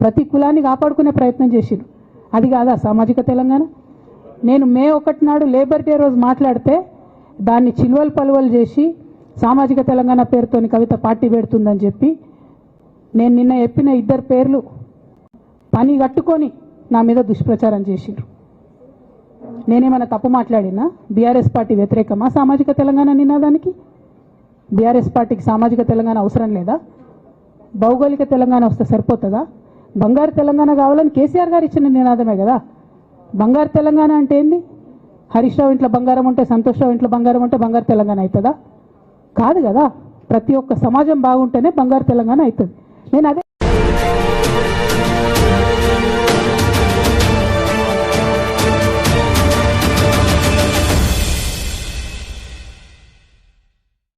ప్రతి కులాన్ని కాపాడుకునే ప్రయత్నం చేసిరు అది కాదా సామాజిక తెలంగాణ? నేను మే ఒకటి నాడు లేబర్ డే రోజు మాట్లాడితే దాన్ని చిల్వలు పలువలు చేసి సామాజిక తెలంగాణ పేరుతోని కవిత పార్టీ పెడుతుందని చెప్పి నేను నిన్న చెప్పిన ఇద్దరు పేర్లు పని కట్టుకొని నా మీద దుష్ప్రచారం చేసిరు నేనేమైనా తప్పు మాట్లాడినా? బీఆర్ఎస్ పార్టీ వ్యతిరేకమా సామాజిక తెలంగాణ నినాదానికి? బీఆర్ఎస్ పార్టీకి సామాజిక తెలంగాణ అవసరం లేదా? భౌగోళిక తెలంగాణ వస్తే సరిపోతుందా? బంగారు తెలంగాణ కావాలని కేసీఆర్ గారు ఇచ్చిన నినాదమే కదా. బంగారు తెలంగాణ అంటే ఏంది? హరీష్ రావు ఇంట్లో బంగారం ఉంటే సంతోష్ రావు ఇంట్లో బంగారం ఉంటే బంగారు తెలంగాణ అవుతుందా? కాదు కదా. ప్రతి ఒక్క సమాజం బాగుంటేనే బంగారు తెలంగాణ అవుతుంది. నేను అదే